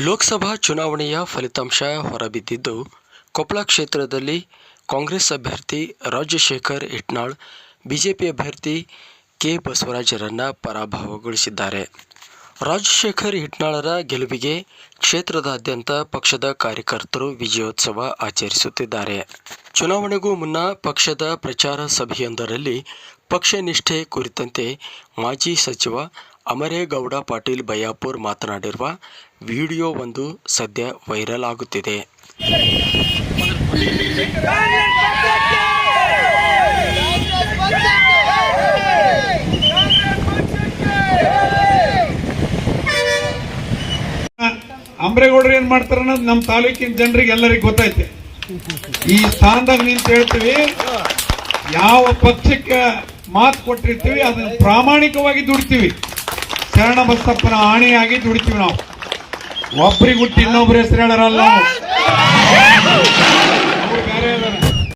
ಲೋಕಸಭಾ ಚುನಾವಣೆಯ ಫಲಿತಾಂಶ ಹೊರಬಿದ್ದಿದ್ದು, ಕೊಪ್ಪಳ ಕ್ಷೇತ್ರದಲ್ಲಿ ಕಾಂಗ್ರೆಸ್ ಅಭ್ಯರ್ಥಿ ರಾಜಶೇಖರ್ ಇಟ್ನಾಳ್, ಬಿಜೆಪಿ ಅಭ್ಯರ್ಥಿ ಕೆ ಬಸವರಾಜರನ್ನ ಪರಾಭವಗೊಳಿಸಿದ್ದಾರೆ. ರಾಜಶೇಖರ್ ಇಟ್ನಾಳರ ಗೆಲುವಿಗೆ ಕ್ಷೇತ್ರದಾದ್ಯಂತ ಪಕ್ಷದ ಕಾರ್ಯಕರ್ತರು ವಿಜಯೋತ್ಸವ ಆಚರಿಸುತ್ತಿದ್ದಾರೆ. ಚುನಾವಣೆಗೂ ಮುನ್ನ ಪಕ್ಷದ ಪ್ರಚಾರ ಸಭೆಯೊಂದರಲ್ಲಿ ಪಕ್ಷ ನಿಷ್ಠೆ ಕುರಿತಂತೆ ಮಾಜಿ ಸಚಿವ ಅಮರೇಗೌಡ ಪಾಟೀಲ್ ಬಯ್ಯಾಪುರ್ ಮಾತನಾಡಿರುವ ವಿಡಿಯೋ ಒಂದು ಸದ್ಯ ವೈರಲ್ ಆಗುತ್ತಿದೆ. ಅಂಬ್ರೇಗೌಡರು ಏನ್ ಮಾಡ್ತಾರ ಅನ್ನೋದು ನಮ್ಮ ತಾಲೂಕಿನ ಜನರಿಗೆ ಎಲ್ಲರಿಗೂ ಗೊತ್ತೈತೆ. ಈ ಸ್ಥಾನದಾಗ ನಿಂತು ಹೇಳ್ತೀವಿ, ಯಾವ ಪಕ್ಷಕ್ಕೆ ಮಾತು ಕೊಟ್ಟಿರ್ತೀವಿ, ಅದನ್ನ ಪ್ರಾಮಾಣಿಕವಾಗಿ ದುಡಿತೀವಿ. ಶರಣ ಬಸಪ್ಪನ ಆಣೆಯಾಗಿ ದುಡಿತೀವಿ ನಾವು. ಒಬ್ರಿಗೆ ಹುಟ್ಟಿ ಇನ್ನೊಬ್ರ ಹೆಸರು ಹೇಳರಲ್ಲ